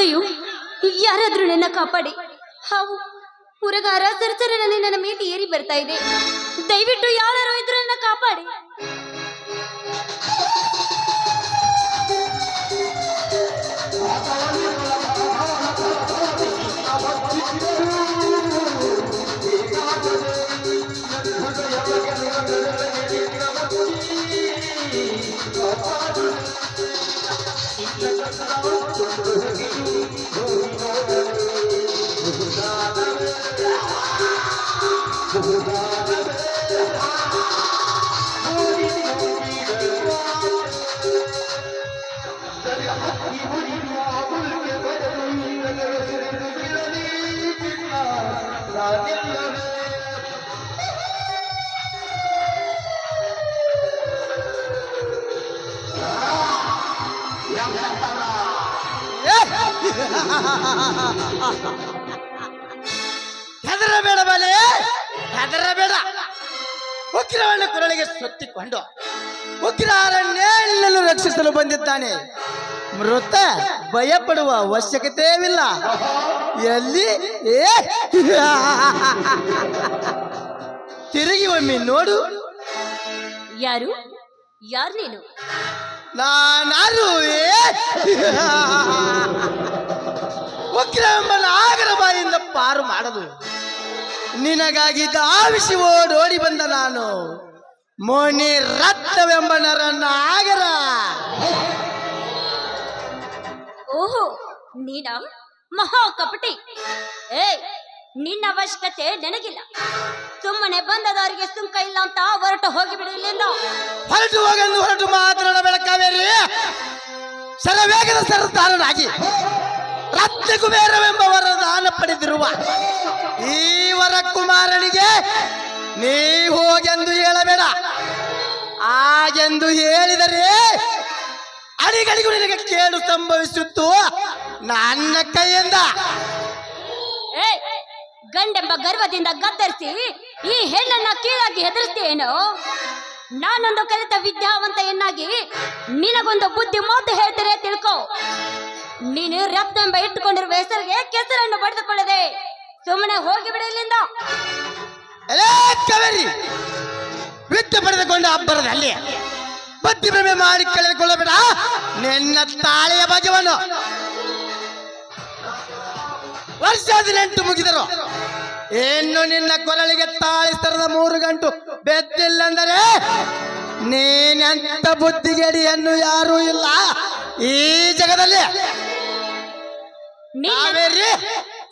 ಅಯ್ಯೋ ಯಾರಾದ್ರೂ ನನ್ನ ಕಾಪಾಡಿ. ಹಾವು, ಹುರಗಾರ ತರ ನನ್ನ ಮೇಲೆ ಏರಿ ಬರ್ತಾ ಇದೆ. ದಯವಿಟ್ಟು ಯಾರು ಇದ್ರು ನನ್ನ ಕಾಪಾಡಿ ಹೆದರಬೇಡ ಬಲೆ. ಹೆದರಬೇಡ ಉಗ್ರವಣ್ಣ ಕುರಳಿಗೆ ಸುತ್ತಿಕೊಂಡು ಉಗ್ರಹಾರನ್ನೇ ನಿನ್ನನ್ನು ರಕ್ಷಿಸಲು ಬಂದಿದ್ದಾನೆ. ಮೃತ ಭಯಪಡುವ ಅವಶ್ಯಕತೆಯಿಲ್ಲ ಎಲ್ಲಿ? ಏ! ತಿರುಗಿ ಒಮ್ಮೆ ನೋಡು. ಯಾರು? ಯಾರು ನೀನು? ನಾನಾರು ಉಗ್ರ ಆಗರ ನಾಗರ ಬಾಯಿಂದ ಪಾರು ಮಾಡದು. ನಿನಗಾಗಿ ಧಾವಿಸಿ ಓಡೋಡಿ ಬಂದ ನಾನು. ಮೋನಿ ರತ್ನವೆಂಬ ನರ ನಾಗರ ಓಹೋ ನೀನ ಮಹಾ ಕಪಟಿ. ಏ ನಿನ್ನ ಅವಶ್ಯಕತೆ ನನಗಿಲ್ಲ. ಸುಮ್ಮನೆ ಬಂದದವರಿಗೆ ಸುಂಕ ಇಲ್ಲ ಅಂತ ಹೊರಟು ಹೋಗಿಬಿಡು ಇಲ್ಲಿಂದ. ಹೊರಟು ಹೋಗೆಂದು ಹೊರಟು ಮಾತ್ರ ಬೆಳಕಾವೇರಿ ಸರವೇಗದ ಸರದಾರನಾಗಿ. ರತ್ನ ಕುಬೇರವೆಂಬ ವರದಾನ ಪಡೆದಿರುವ ಈ ವರ ಕುಮಾರನಿಗೆ ನೀ ಹೋಗೆಂದು ಹೇಳಬೇಡ. ಹಾಗೆಂದು ಹೇಳಿದರೆ ಅಡಿಗಳಿಗೂ ನಿನಗೆ ಕೇಳು ಸಂಭವಿಸುತ್ತು? ನನ್ನ ಕೈಯಿಂದ. ಗಂಡೆಂಬ ಗರ್ವದಿಂದ ಗದ್ದರಿಸಿ ಈ ಹೆಣ್ಣನ್ನ ಕೀಳಾಗಿ ಹೆದರಿಸ್ತೇನೋ ನಾನೊಂದು ಕಲಿತ ವಿದ್ಯಾವಂತ ಎನ್ನಾಗಿ ನಿನಗೊಂದು ಬುದ್ಧಿ ಮಾತು ಹೇಳ್ತಾರೆ ತಿಳ್ಕೊ. ನೀನು ರಕ್ತಂಬ ಇಟ್ಟುಕೊಂಡಿರುವ ಹೆಸರಿಗೆ ಕೆಸರನ್ನು ಪಡೆದುಕೊಳ್ಳದೆ ಸುಮ್ಮನೆ ಹೋಗಿಬಿಡು ಇಲ್ಲಿಂದ. ಎಲೇ ಕವೇರಿ ವಿದ್ಯೆ ಪಡೆದುಕೊಂಡ ಅಬ್ಬರದಲ್ಲಿ ಬುದ್ಧಿ ಭ್ರಮೆ ಮಾಡಿ ಕಳೆದುಕೊಳ್ಳಬೇಡ. ನಿನ್ನ ತಾಳೆಯ ಭಾಗ್ಯವನ್ನು ವರ್ಷ ಹದಿನೆಂಟು ಮುಗಿದರು. ಇನ್ನು ನಿನ್ನ ಕೊರಳಿಗೆ ತಾಳಿಸ್ತರದ ತರದ ಮೂರು ಗಂಟು ಬೆತ್ತಿಲ್ಲಂದರೆ ನೀನೆಂತ ಬುದ್ಧಿಗೆಡಿಯನ್ನು ಯಾರೂ ಇಲ್ಲ. ಈ ಜಗದಲ್ಲಿ ನೀನು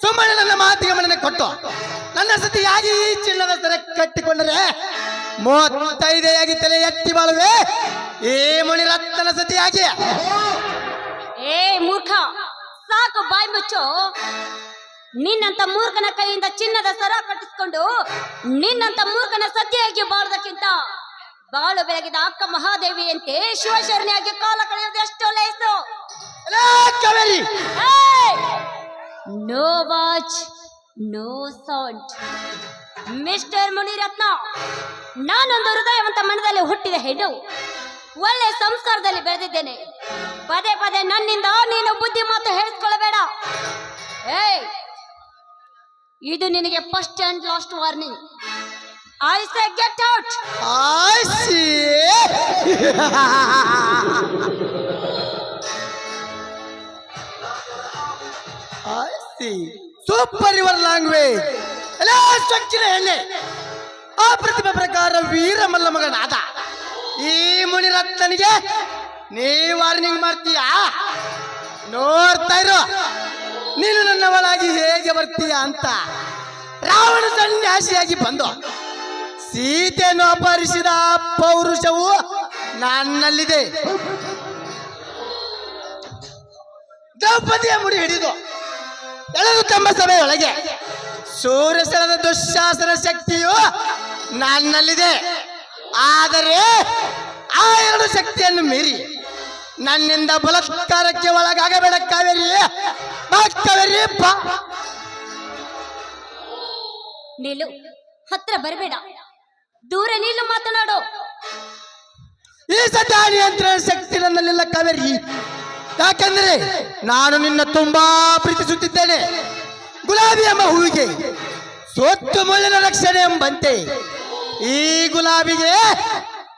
ಸುಮ್ಮನೆ ನನ್ನ ಮಾತಿಗೆ ಮನೆ ಕೊಟ್ಟು ನನ್ನ ಸತಿಯಾಗಿ ಈ ಚಿನ್ನದ ಸರ ಕಟ್ಟಿಕೊಂಡರೆ ಮೂವತ್ತೈದೆಯಾಗಿ ತಲೆ ಎತ್ತಿ ಬಾಳುವೆ. ಈ ಮುನಿರತ್ನ ಸತಿಯಾಗಿ. ಏ ಮೂರ್ಖ ಸಾಕು ಬಾಯ್ ಮುಚ್ಚು. ನಿನ್ನಂತ ಮೂರ್ಖನ ಕೈಯಿಂದ ಚಿನ್ನದ ಸರ ಕಟ್ಟಿಸ್ಕೊಂಡು ನಿನ್ನಂತ ಮೂರ್ಖನ ಸತಿಯಾಗಿ ಬಾಳೋದಕ್ಕಿಂತ ಬಾಳು ಬೆಳಗಿದ ಅಕ್ಕ ಮಹಾದೇವಿಯಂತೆ ಶಿವಶರಣಿಯಾಗಿ ಕಾಲ ಕಳೆಯೋದು ಎಷ್ಟು ಲೇಸು. Kaveri! No watch no sound mister Munirathna ನಾನೊಂದು ಹೃದಯವಂತ ಮನದಲ್ಲಿ ಹುಟ್ಟಿದ ಹೆಣ್ಣು. ಒಳ್ಳೆ ಸಂಸ್ಕಾರದಲ್ಲಿ ಬೆಳೆದಿದ್ದೇನೆ. ಪದೇ ಪದೇ ನನ್ನಿಂದ ನೀನು ಬುದ್ಧಿ ಮಾತು ಹೇಳಿಸ್ಕೊಳ್ಳಬೇಡ. ಏಯ್! ಇದು ನಿನಗೆ first and last warning I out. I out I see. Super your language ಎಲ್ಲ ಸೊಕ್ಕಿನ ಎಲೆ ಆ ಪ್ರತಿಭೆ ಪ್ರಕಾರ ವೀರ ಮಲ್ಲ ಮಗನಾದ ಈ ಮುನಿರತ್ನನಿಗೆ ನೀ ವಾರ್ನಿಂಗ್ ಮಾಡ್ತೀಯಾ? ನೋಡ್ತಾ ಇರೋ. ನೀನು ನನ್ನವಳಾಗಿ ಹೇಗೆ ಬರ್ತೀಯ ಅಂತ. ರಾವಣ ಸನ್ಯಾಸಿಯಾಗಿ ಬಂದು. ಸೀತೆಯನ್ನು ಅಪಹರಿಸಿದ ಪೌರುಷವು ನನ್ನಲ್ಲಿದೆ. ದ್ರೌಪದಿಯ ಮುಡಿ ಹಿಡಿದು ಎಳೆದು ತಮ್ಮ ಸಭೆಯೊಳಗೆ ಸೂರ್ಯಸನದ ದುಶಾಸನ ಶಕ್ತಿಯು ನನ್ನಲ್ಲಿದೆ. ಆದರೆ ಆ ಎರಡು ಶಕ್ತಿಯನ್ನು ಮೀರಿ ನನ್ನಿಂದ ಬಲತ್ಕಾರಕ್ಕೆ ಒಳಗಾಗಬೇಡ ಕಾವೇರಿ. ಕಾವೇರಿ, ಬಾ. ಹತ್ರ ಬರಬೇಡ. ದೂರ ನಿಲ್ಲು ಮಾತನಾಡು ಈ ಸದ್ಯ ನಿಯಂತ್ರಣ ಶಕ್ತಿ ನನ್ನಲ್ಲಿಲ್ಲ ಕಾವೇರಿ. ಯಾಕಂದ್ರೆ ನಾನು ನಿನ್ನ ತುಂಬಾ ಪ್ರೀತಿಸುತ್ತಿದ್ದೇನೆ. ಗುಲಾಬಿ ಎಂಬ ಹೂವಿಗೆ ಸೊತ್ತು ಮುಳ್ಳಿನ ರಕ್ಷಣೆ ಎಂಬಂತೆ. ಈ ಗುಲಾಬಿಗೆ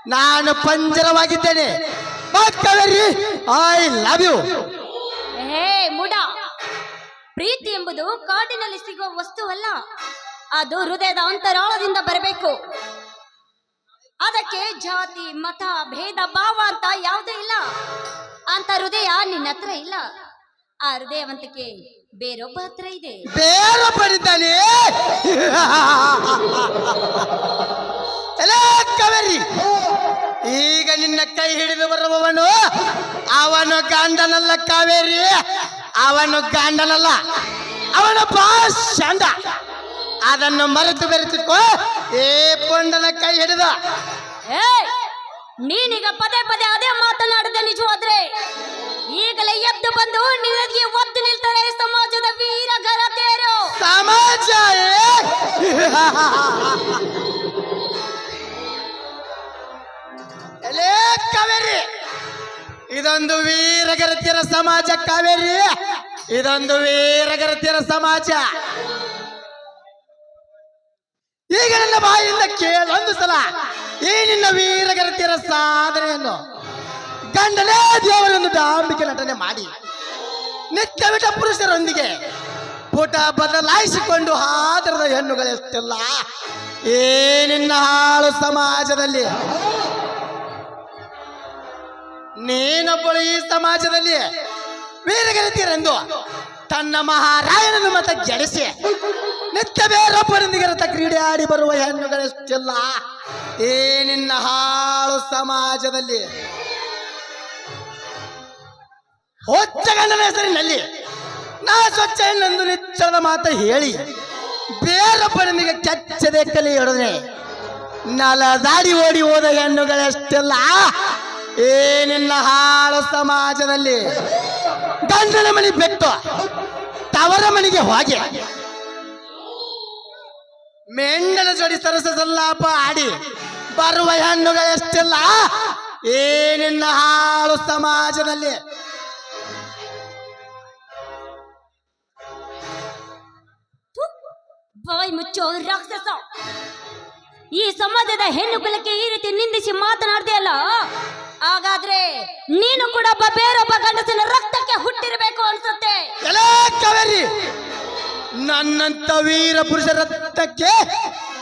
ನಾನು ಪಂಜರವಾಗಿದ್ದೇನೆ. ಐ ಲವ್ ಯು ಹೇ ಮುಡ. ಪ್ರೀತಿ ಎಂಬುದು ಕಾಡಿನಲ್ಲಿ ಸಿಗುವ ವಸ್ತುವಲ್ಲ. ಅದು ಹೃದಯದ ಅಂತರಾಳದಿಂದ ಬರಬೇಕು. ಅದಕ್ಕೆ ಜಾತಿ, ಮತ, ಭೇದ, ಭಾವ ಅಂತ ಯಾವುದೇ ಇಲ್ಲ. ಅಂತ ಹೃದಯ ನಿನ್ನ ಹತ್ರ ಇಲ್ಲ. ಆ ಹೃದಯವಂತಿಕೆ ಬೇರೊಬ್ಬ ಹತ್ರ ಇದೆ. ಬೇರೊಬ್ಬರಿದ್ದಾನೆ. ಕವರಿ. ಈಗ ನಿನ್ನ ಕೈ ಹಿಡಿದು ಬರುವವನು ಅವನು ಗಂಡನಲ್ಲ ಕಾವೇರಿ, ಅವನು ಗಂಡನಲ್ಲ. ಅವನ ಭಾಷಂಡ ಅದನ್ನು ಮರೆತು ಬೆರೆತುಕೋ. ಏ ಪೊಂಡನ ಕೈ ಹಿಡಿದ. ನೀನೀಗ ಪದೇ ಪದೇ ಅದೇ ಮಾತನಾಡದೆ ನಿಜವಾದ್ರೆ. ಈಗಲೇ ಎದ್ದು ಬಂದು ನಿನಗೆ ಒತ್ತು ನಿಲ್ತಾರೆ ಸಮಾಜದ ವೀರ ಘನತೆಯರು ಸಮಾಜ ಕಾವೇರಿ? ಇದೊಂದು ವೀರಗರತಿಯರ ಸಮಾಜ ಕಾವೇರಿ. ಇದೊಂದು ವೀರಗರತಿಯರ ಸಮಾಜ. ಈಗ ನನ್ನ ಬಾಯಿಂದ ಕೇಳೊಂದು ಸಲ. ಈ ನಿನ್ನ ವೀರಗರತಿಯರ ಸಾಧನೆಯನ್ನು ಗಂಡನೇ ದೇವರೊಂದು ದಾಂಬಿಕೆ ನಟನೆ ಮಾಡಿ ನಿತ್ಯವಿಟ ಪುರುಷರೊಂದಿಗೆ ಪುಟ ಬದಲಾಯಿಸಿಕೊಂಡು ಹಾದರದ ಹೆಣ್ಣುಗಳೆಷ್ಟಿಲ್ಲ ಏ ನಿನ್ನ ಹಾಳು ಸಮಾಜದಲ್ಲಿ. ನೀನೊಬ್ಬಳು ಈ ಸಮಾಜದಲ್ಲಿ ವೀರಗರಿತೀರೆಂದು ತನ್ನ ಮಹಾರಾಯಣನ ಮತ ಗೆಡಿಸಿ ನಿತ್ಯ ಬೇರೊಬ್ಬರೊಂದಿಗೆ ಇರತ ಕ್ರೀಡೆ ಆಡಿ ಬರುವ ಹೆಣ್ಣುಗಳೆಷ್ಟಿಲ್ಲ ಏ, ನಿನ್ನ ಹಾಳು ಸಮಾಜದಲ್ಲಿ. ಹೊಚ್ಚಗಣ್ಣನ ಹೆಸರಿನಲ್ಲಿ ನಾ ಸ್ವಚ್ಛ ಹೆಣ್ಣೆಂದು ನಿಚ್ಚಳದ ಮಾತ ಹೇಳಿ ಬೇರೊಬ್ಬರೊಂದಿಗೆ ಕೆಚ್ಚದೆ ನಲ ನಲದಾಡಿ ಓಡಿ ಹೋದ ಹೆಣ್ಣುಗಳೆಷ್ಟೆಲ್ಲ ಏ, ನಿನ್ನ ಹಾಳು ಸಮಾಜದಲ್ಲಿ ಗಂಡನ ಮನೆ ಬೆಟ್ಟು ತವರ ಮನೆಗೆ ಹೋಗಿ. ಮೆಂಡನ ಜೋಡಿ ಸರಸ ಸಲ್ಲಾಪ ಆಡಿ ಬರುವ ಹೆಣ್ಣುಗಳೆಷ್ಟೆಲ್ಲ ಏ, ನಿನ್ನ ಹಾಳು ಸಮಾಜದಲ್ಲಿ. ಬಾಯಿ ಮುಚ್ಚೋ ರಾಕ್ಷಸ. ಈ ಸಮಾಜದ ಹೆಣ್ಣು ಕುಲಕ್ಕೆ ಈ ರೀತಿ ನಿಂದಿಸಿ ಮಾತನಾಡ್ದೆಯಲ್ಲ ಹಾಗಾದ್ರೆ ನೀನು ಕೂಡ ಒಬ್ಬ ಬೇರೊಬ್ಬ ಗಂಡಸಿನ ರಕ್ತಕ್ಕೆ ಹುಟ್ಟಿರಬೇಕು ಅನ್ಸುತ್ತೆ. ನನ್ನಂತ ವೀರ ಪುರುಷ ರಕ್ತಕ್ಕೆ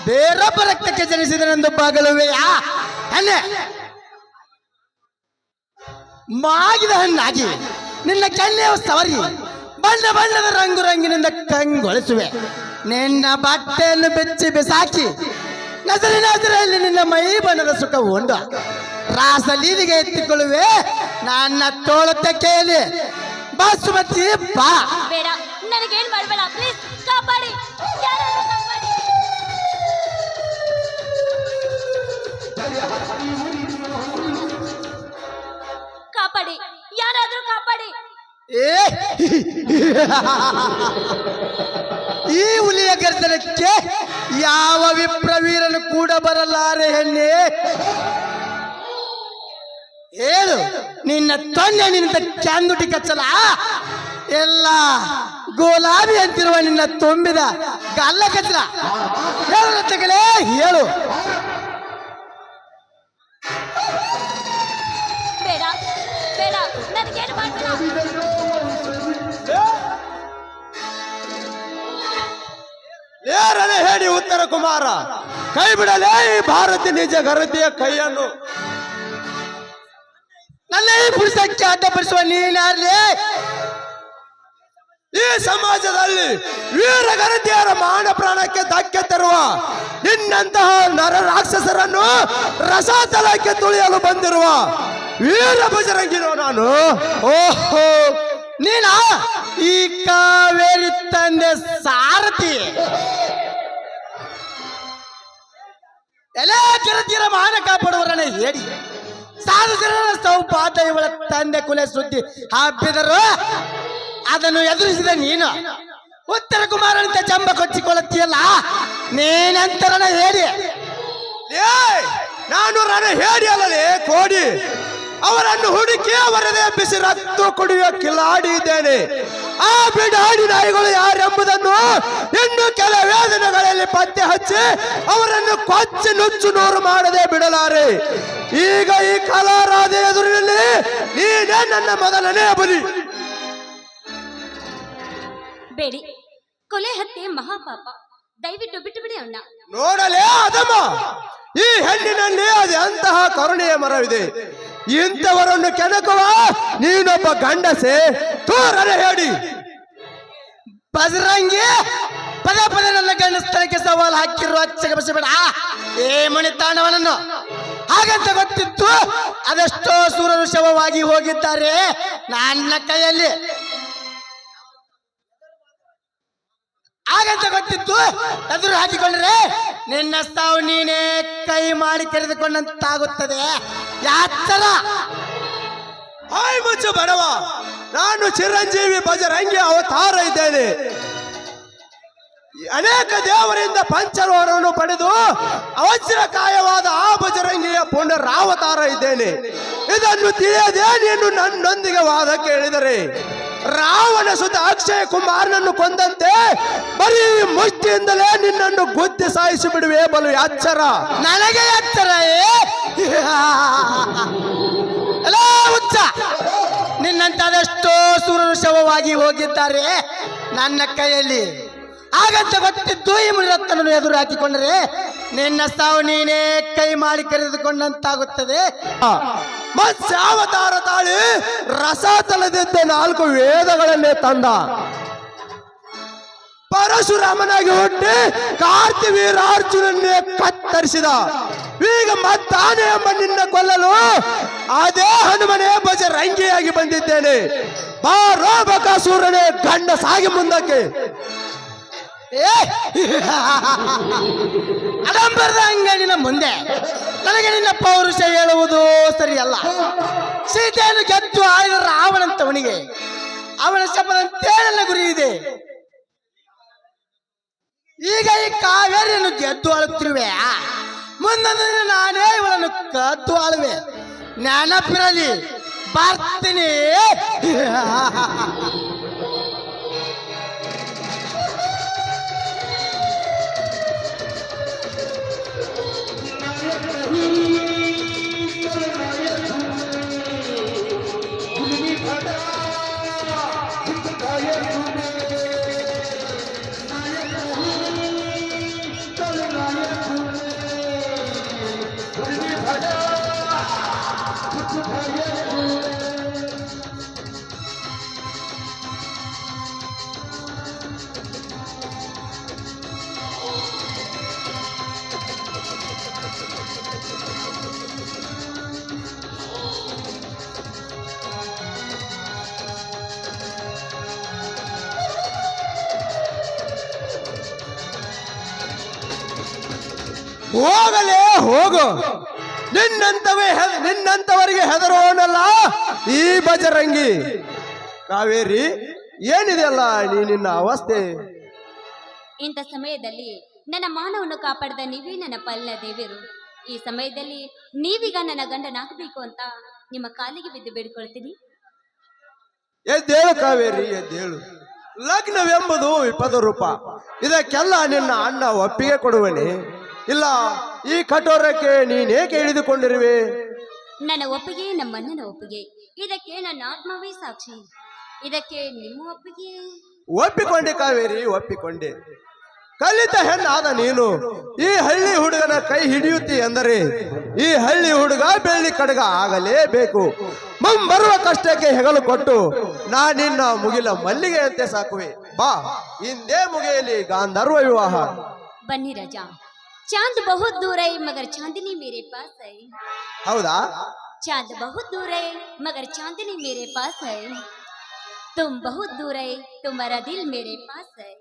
ಬೇರೊಬ್ಬ ರಕ್ತಕ್ಕೆ ಜನಿಸಿದನೆಂದು ಬಾಗಲುವೆಯಾ? ಅಲ್ಲೇ ಮಾಗಿದ ಹಣ್ಣಾಗಿ ನಿನ್ನ ಕೆನ್ನೆಯ ಸವರಿ ಬಣ್ಣ ಬಣ್ಣದ ರಂಗು ರಂಗಿನಿಂದ ಕಂಗೊಳಿಸುವೆ. ನಿನ್ನ ಬಟ್ಟೆಯನ್ನು ಬೆಚ್ಚಿ ಬಿಸಾಕಿ ನಸರಿನ ನಿನ್ನ ಮೈ ಬಣ್ಣದ ಸುಖ ಉಂಡು ರಾಸಲೀಲಿಗೆ ಎತ್ತಿಕೊಳ್ಳುವೆ. ನನ್ನ ತೋಳತೆ ಕೇಳಿ ಬಾಸುಮತಿ ಬಾ. ಬೇಡ ನನಗೇನ್ ಮಾಡಬೇಡ ಪ್ಲೀಸ್ ಕಾಪಾಡಿ. ಯಾರಾದ್ರೂ ಕಾಪಾಡಿ? ಕಾಪಾಡಿ ಯಾರಾದ್ರೂ ಕಾಪಾಡಿ. ಏ ಈ ಹುಲಿಯ ಗರ್ಜನಕ್ಕೆ ಯಾವ ವಿಪ್ರವೀರನು ಕೂಡ ಬರಲಾರೆ ಹೆಣ್ಣೆ? ಹೇಳು. ನಿನ್ನ ತೊನ್ನೆ ನಿನ್ನ ಚಾಂದುಟಿ ಕಚ್ಚಲ ಎಲ್ಲ ಗೋಲಾಬಿ ಅಂತಿರುವ ನಿನ್ನ ತುಂಬಿದ ಗಲ್ಲ ಕಚ್ಚಲ. ಹೇಳು ರತ್ನಗಳೇ ಹೇಳು. ಬೇಡ ಬೇಡ ನನಗೇನು ಮಾಡಬೇಡ. ಏರನೆ ಹೇಳಿ ಉತ್ತರ ಕುಮಾರ. ಕೈ ಬಿಡಲೇ ಈ ಭಾರತಿ ನಿಜ ಗರತಿಯ ಕೈಯನ್ನು. ನನ್ನ ಈ ಪುರುಷಕ್ಕೆ ಅಡ್ಡಪಡಿಸುವ ನೀನಾರ್ಲಿ ಈ ಸಮಾಜದಲ್ಲಿ ವೀರ ಗರತಿಯರ ಮಾನ ಪ್ರಾಣಕ್ಕೆ ಧಕ್ಕೆ ತರುವ ನಿನ್ನಂತಹ ನರ ರಾಕ್ಷಸರನ್ನು ರಸಾತಲಕ್ಕೆ ತುಳಿಯಲು ಬಂದಿರುವ ವೀರ ಬಜರಂಗಿರೋ ನಾನು? ಓಹೋ! ನೀನ? ಈ ಕಾವೇರಿ ತಂದೆ ಸಾರಥಿ. ಎಲ್ಲ ಕಿರತಿಯರ ಮಾನ ಕಾಪಾಡುವರನ್ನ ಹೇಳಿ. ಸೌಪಾದ ಇವಳ ತಂದೆ ಕುಲೆ ಸುದ್ದಿ ಹಬ್ಬಿದರು. ಅದನ್ನು ಎದುರಿಸಿದ ನೀನು. ಉತ್ತರ ಕುಮಾರನಂತೆ ಜಂಬ ಕೊಚ್ಚಿಕೊಳ್ಳುತ್ತೀಯಲ್ಲ? ನೀನಂತರನ ಹೇಳಿ. ನಾನು ರಣ ಹೇಳಿ ಅಲ್ಲಲೇ, ಕೋಡಿ. ಅವರನ್ನು ಹುಡುಕಿ ಅವರದೇ ಬಿಸಿ ರಕ್ತ ಕುಡಿಯುವ ಕಿಲಾಡಿ ಇದ್ದೇನೆ. ಆ ಬಿಡಾಡಿ ನಾಯಿಗಳು ಯಾರೆಂಬುದನ್ನು ಇನ್ನು ಕೆಲ ವೇದನೆಗಳಲ್ಲಿ ಪತ್ತೆ ಹಚ್ಚಿ ಅವರನ್ನು ಕೊಚ್ಚಿ ನುಚ್ಚು ನೂರು ಮಾಡದೆ ಬಿಡಲಾರೆ. ಈಗ ಈ ಕಲಾರಾಧೆ ಎದುರಿನಲ್ಲಿ ನೀನೇ ನನ್ನ ಮೊದಲನೇ ಬಲಿ. ಬೇಡಿ, ಕೊಲೆ ಹತ್ಯೆ ಮಹಾಪಾಪ. ದಯವಿಟ್ಟು ಬಿಟ್ಟು ಬಿಡಿ ಅಣ್ಣ. ನೋಡಲೇ ಅದಮ್ಮ ಈ ಹೆಣ್ಣಿನಲ್ಲಿ ಅದು ಎಂತಹ ಕರುಣೆಯ ಮರವಿದೆ. ಇಂಥವರನ್ನು ಕೆಣಕುವ ನೀನೊಬ್ಬ ಗಂಡಸೆ, ತೋರನೆ ಹೇಳಿ. ಬಜರಂಗಿ, ಪದೇ ಪದೇ ನನ್ನ ಗಂಡ ಸ್ಥಳಕ್ಕೆ ಸವಾಲು ಹಾಕಿರುವ ಬೇಡ. ಏ ಮಣಿ ತಾಂಡವನನ್ನು ಹಾಗಂತ ಗೊತ್ತಿತ್ತು? ಅದೆಷ್ಟೋ ಸೂರರು ಶವವಾಗಿ ಹೋಗಿದ್ದಾರೆ. ನನ್ನ ಕೈಯಲ್ಲಿ ಹಾಗಂತ ಗೊತ್ತಿತ್ತು? ಎದುರು ಹಾಕಿಕೊಂಡ್ರೆ ನಿನ್ನ ಸಾವು ನೀನೇ ಕೈ ಮಾಡಿ ಕರೆದುಕೊಂಡಂತಾಗುತ್ತದೆ ಯಾತ್ತರ ಹಾಯ್ ಮುಚ್ಚು ಬಡವ. ನಾನು ಚಿರಂಜೀವಿ ಬಜರಂಗಿ ಅವತಾರ ಇದ್ದೇನೆ. ಅನೇಕ ದೇವರಿಂದ ಪಂಚರವರನ್ನು ಪಡೆದು ಅವಜ್ರಕಾಯವಾದ ಆ ಬಜರಂಗಿಯ ಪುನರಾವತಾರ ಇದ್ದೇನೆ. ಇದನ್ನು ತಿಳಿಯದೆ ನೀನು ನನ್ನೊಂದಿಗೆ ವಾದಕ್ಕೆ ಹೇಳಿದರೆ ರಾವಣ ಸುತ ಅಕ್ಷಯ ಕುಮಾರನನ್ನು ಕೊಂದಂತೆ ಬರೀ ಮುಷ್ಟಿಯಿಂದಲೇ ನಿನ್ನನ್ನು ಗುದ್ದಿ ಸಾಯಿಸಿ ಬಿಡುವೆ, ಬಲು ಎಚ್ಚರ. ನನಗೆ ಅಚ್ಚರ ಎಲ್ಲ ಹುಚ್ಚ. ನಿನ್ನಂತ ಅದೆಷ್ಟೋ ಸೂರರು ಶವವಾಗಿ ಹೋಗಿದ್ದಾರೆ, ನನ್ನ ಕೈಯಲ್ಲಿ. ಹಾಗಂತ ಗೊತ್ತಿದ್ದು ಈ ಮುನಿರತ್ನನ್ನು ಎದುರು ಹಾಕಿಕೊಂಡರೆ ನಿನ್ನ ಸಾವು ನೀನೇ ಕೈ ಮಾಡಿ ಕರೆದುಕೊಂಡಂತಾಗುತ್ತದೆ. ಮತ್ಸ್ಯಾವತಾರ ತಾಳಿ ರಸ ತಲೆದಿದ್ದ ನಾಲ್ಕು ವೇದಗಳನ್ನೇ ತಂದ. ಪರಶುರಾಮನಾಗಿ ಹುಟ್ಟಿ ಕಾರ್ತಿವೀರಾರ್ಜುನನ್ನೇ ಕತ್ತರಿಸಿದ. ಈಗ ಮತ್ತಾನೆ ಎಂಬ ನಿನ್ನ ಕೊಲ್ಲಲು ಅದೇ ಹನುಮನೇ ಬಜರಂಗಿಯಾಗಿ ಬಂದಿದ್ದೇನೆ. ಬಾರೋ ಬಕಾಸೂರನೇ ಗಂಡ ಸಾಗಿ ಮುಂದಕ್ಕೆ. ಏ! ಅಡಂಬರದ ಅಂಗಡಿನ ಮುಂದೆ ನನಗೆ ನಿನ್ನ ಪೌರುಷ ಹೇಳುವುದು ಸರಿಯಲ್ಲ. ಸೀತೆಯನ್ನು ಗೆದ್ದು ಆಳಿದ ರಾವಣಂತವನಿಗೆ ಅವನ ಶಪದಂತೆ ನನ್ನ ಗುರಿ ಇದೆ. ಈಗ ಈ ಕಾವೇರಿಯನ್ನು ಗೆದ್ದು ಆಳುತ್ತಿರುವೆ. ಮುಂದೊಂದು ನಾನೇ ಇವಳನ್ನು ಕದ್ದು ಆಳುವೆ. ನೆನಪಿರಲಿ, ಬರ್ತೀನಿ. ಹೋಗಲೇ ಹೋಗು. ನಿನ್ನಂತವೇ ನಿನ್ನಂತವರಿಗೆ ಹೆದರೋನಲ್ಲ ಈ ಬಜರಂಗಿ. ಕಾವೇರಿ ಏನಿದೆಯಲ್ಲ ನೀ ನಿನ್ನ ಅವಸ್ಥೆ? ಇಂಥ ಸಮಯದಲ್ಲಿ ನನ್ನ ಮಾನವನ್ನು ಕಾಪಾಡಿದ ನೀವೇ ನನ್ನ ಪಲ್ಲ ದೇವಿಯರು ಈ ಸಮಯದಲ್ಲಿ ನೀವೀಗ ನನ್ನ ಗಂಡನಾಗಬೇಕು ಅಂತ ನಿಮ್ಮ ಕಾಲಿಗೆ ಬಿದ್ದು ಬೇಡಿಕೊಳ್ತೀನಿ. ಎದ್ದೇಳು ಕಾವೇರಿ ಎದ್ದೇಳು. ಲಗ್ನವೆಂಬುದು ವಿಪದ ರೂಪ. ಇದಕ್ಕೆಲ್ಲ ನಿನ್ನ ಅಣ್ಣ ಒಪ್ಪಿಗೆ ಕೊಡುವನೆ. ಇಲ್ಲ ಈ ಕಠೋರಕ್ಕೆ ನೀನೇಕೆ ಇಳಿದುಕೊಂಡಿರುವೆ? ನನ್ನ ಒಪ್ಪಿಗೆ ನಮ್ಮನ್ನ ಒಪ್ಪಿಗೆ. ಇದಕ್ಕೆ ನನ್ನ ಆತ್ಮವೇ ಸಾಕ್ಷಿ. ಇದಕ್ಕೆ ನಿಮ್ಮ ಒಪ್ಪಿಗೆ. ಒಪ್ಪಿಕೊಂಡೆ ಕಾವೇರಿ ಒಪ್ಪಿಕೊಂಡೆ. ಕಲಿತ ಹೆಣ್ಣಾದ ನೀನು ಈ ಹಳ್ಳಿ ಹುಡುಗನ ಕೈ ಹಿಡಿಯುತ್ತಿ ಎಂದರೆ ಈ ಹಳ್ಳಿ ಹುಡುಗ ಬೆಳ್ಳಿ ಕಡಗ ಆಗಲೇಬೇಕು. ಮುಂಬರುವ ಕಷ್ಟಕ್ಕೆ ಹೆಗಲು ಕೊಟ್ಟು ನಾ ನಿನ್ನ ಮುಗಿಲ ಮಲ್ಲಿಗೆಯಂತೆ ಸಾಕುವೆ. ಬಾ ಹಿಂದೆ ಮುಗಿಯಲಿ ಗಾಂಧರ್ವ ವಿವಾಹ. ಬನ್ನಿ ರಜಾ. चाँद बहुत दूर है मगर चांदनी मेरे पास है। ಹೌದಾ? चाँद बहुत दूर है मगर चांदनी मेरे पास है। तुम बहुत दूर है तुम्हारा दिल मेरे पास है।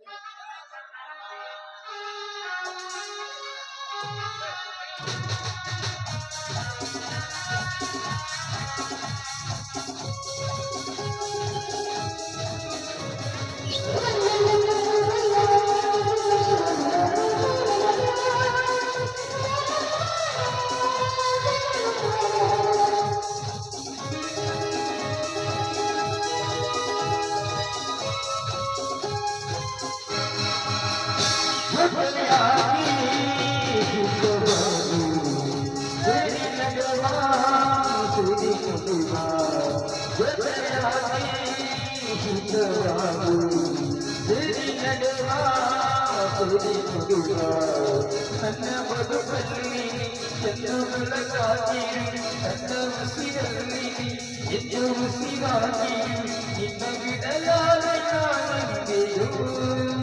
சிவாஜி இந்த விடலான நான் தேவோ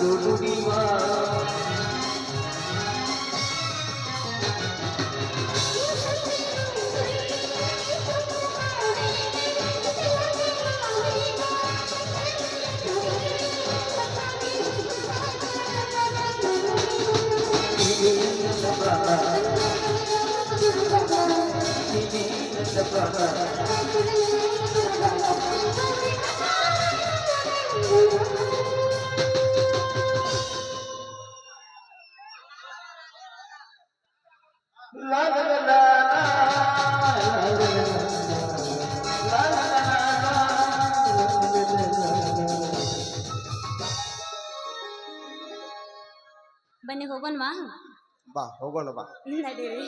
नुडिवा ಬನ್ನಿ ಹೋಗೋಣವಾ ಬಾ ಹೋಗೋಣ ಬಾ ನಡೀರಿ